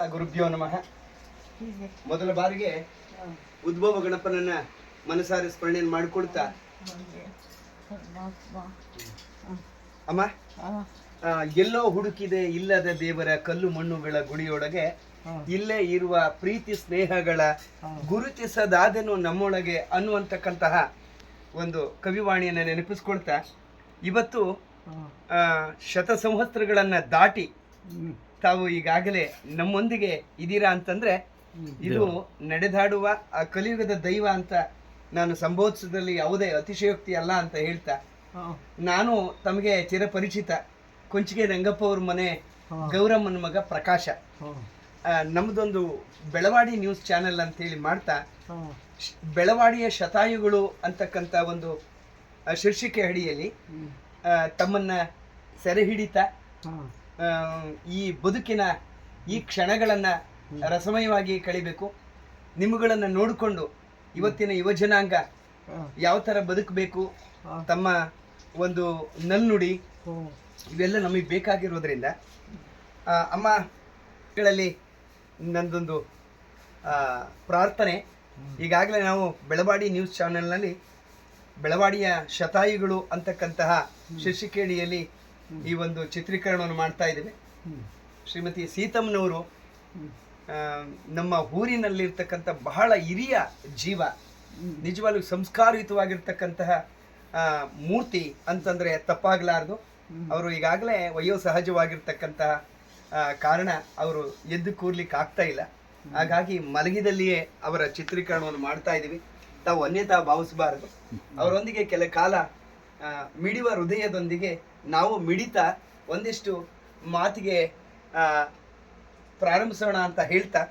ಗುರುಭ್ಯೋ ನಮಃ. ಮೊದಲ ಬಾರಿಗೆ ಉದ್ಭವ ಗಣಪನನ್ನ ಮನಸಾರಿ ಸ್ಮರಣೆ ಮಾಡಿಕೊಳ್ತಾ ಅಮ್ಮ? ಎಲ್ಲೋ ಹುಡುಕಿದೆ ಇಲ್ಲದ ದೇವರ ಕಲ್ಲು ಮಣ್ಣುಗಳ ಗುಡಿಯೊಳಗೆ ಇಲ್ಲೇ ಇರುವ ಪ್ರೀತಿ ಸ್ನೇಹಗಳ ಗುರುತಿಸದಾದೆನು ನಮ್ಮೊಳಗೆ ಅನ್ನುವಂತಕ್ಕಂತಹ ಒಂದು ಕವಿವಾಣಿಯನ್ನು ನೆನಪಿಸ್ಕೊಳ್ತಾ. ಇವತ್ತು ಆ, ಶತ ಸಂವತ್ಸರಗಳನ್ನ ದಾಟಿ ತಾವು ಈಗಾಗಲೇ ನಮ್ಮೊಂದಿಗೆ ಇದ್ದೀರಾ ಅಂತಂದ್ರೆ ಇದು ನಡೆದಾಡುವ ಆ ಕಲಿಯುಗದ ದೈವ ಅಂತ ನಾನು ಸಂಬೋಧಿಸೋದ್ರಲ್ಲಿ ಯಾವುದೇ ಅತಿಶಯೋಕ್ತಿ ಅಲ್ಲ ಅಂತ ಹೇಳ್ತಾ ನಾನು ತಮಗೆ ಚಿರಪರಿಚಿತ ಕೊಂಚಿಗೆ ರಂಗಪ್ಪ ಅವ್ರ ಮನೆ ಗೌರಮ್ಮನ ಮಗ ಪ್ರಕಾಶ. ನಮ್ದೊಂದು ಬೆಳವಾಡಿ ನ್ಯೂಸ್ ಚಾನೆಲ್ ಅಂತ ಹೇಳಿ ಮಾಡ್ತಾ ಬೆಳವಾಡಿಯ ಶತಾಯುಗಳು ಅಂತಕ್ಕಂಥ ಒಂದು ಶೀರ್ಷಿಕೆ ಅಡಿಯಲ್ಲಿ ತಮ್ಮನ್ನ ಸೆರೆ ಹಿಡಿತಾ ಈ ಬದುಕಿನ ಈ ಕ್ಷಣಗಳನ್ನು ರಸಮಯವಾಗಿ ಕಳಿಬೇಕು. ನಿಮ್ಮಗಳನ್ನು ನೋಡಿಕೊಂಡು ಇವತ್ತಿನ ಯುವ ಜನಾಂಗ ಯಾವ ಥರ ಬದುಕಬೇಕು ತಮ್ಮ ಒಂದು ನಲ್ನುಡಿ ಇವೆಲ್ಲ ನಮಗೆ ಬೇಕಾಗಿರೋದ್ರಿಂದ ಅಮ್ಮಗಳಲ್ಲಿ ನಂದೊಂದು ಪ್ರಾರ್ಥನೆ. ಈಗಾಗಲೇ ನಾವು ಬೆಳವಾಡಿ ನ್ಯೂಸ್ ಚಾನೆಲ್ನಲ್ಲಿ ಬೆಳವಾಡಿಯ ಶತಾಯುಗಳು ಅಂತಕ್ಕಂತಹ ಶೀರ್ಷಿಕೆಡಿಯಲ್ಲಿ ಈ ಒಂದು ಚಿತ್ರೀಕರಣವನ್ನು ಮಾಡ್ತಾ ಇದ್ದೇವೆ. ಶ್ರೀಮತಿ ಸೀತಮ್ಮನವರು ನಮ್ಮ ಊರಿನಲ್ಲಿರ್ತಕ್ಕಂಥ ಬಹಳ ಹಿರಿಯ ಜೀವ, ನಿಜವಾಗ್ಲೂ ಸಂಸ್ಕಾರಯುತವಾಗಿರ್ತಕ್ಕಂತಹ ಮೂರ್ತಿ ಅಂತಂದ್ರೆ ತಪ್ಪಾಗಲಾರದು. ಅವರು ಈಗಾಗಲೇ ವಯೋ ಸಹಜವಾಗಿರ್ತಕ್ಕಂತಹ ಕಾರಣ ಅವರು ಎದ್ದು ಕೂರ್ಲಿಕ್ಕೆ ಆಗ್ತಾ ಇಲ್ಲ. ಹಾಗಾಗಿ ಮಲಗಿದಲ್ಲಿಯೇ ಅವರ ಚಿತ್ರೀಕರಣವನ್ನು ಮಾಡ್ತಾ ಇದ್ದೀವಿ. ತಾವು ಅನ್ಯತಾ ಭಾವಿಸಬಾರದು. ಅವರೊಂದಿಗೆ ಕೆಲ ಕಾಲ ಆ, ಮಿಡಿವ ಹೃದಯದೊಂದಿಗೆ ನಾವು ಮಿಡಿತಾ ಒಂದಿಷ್ಟು ಮಾತಿಗೆ ಪ್ರಾರಂಭಿಸೋಣ ಅಂತ ಹೇಳ್ತಾ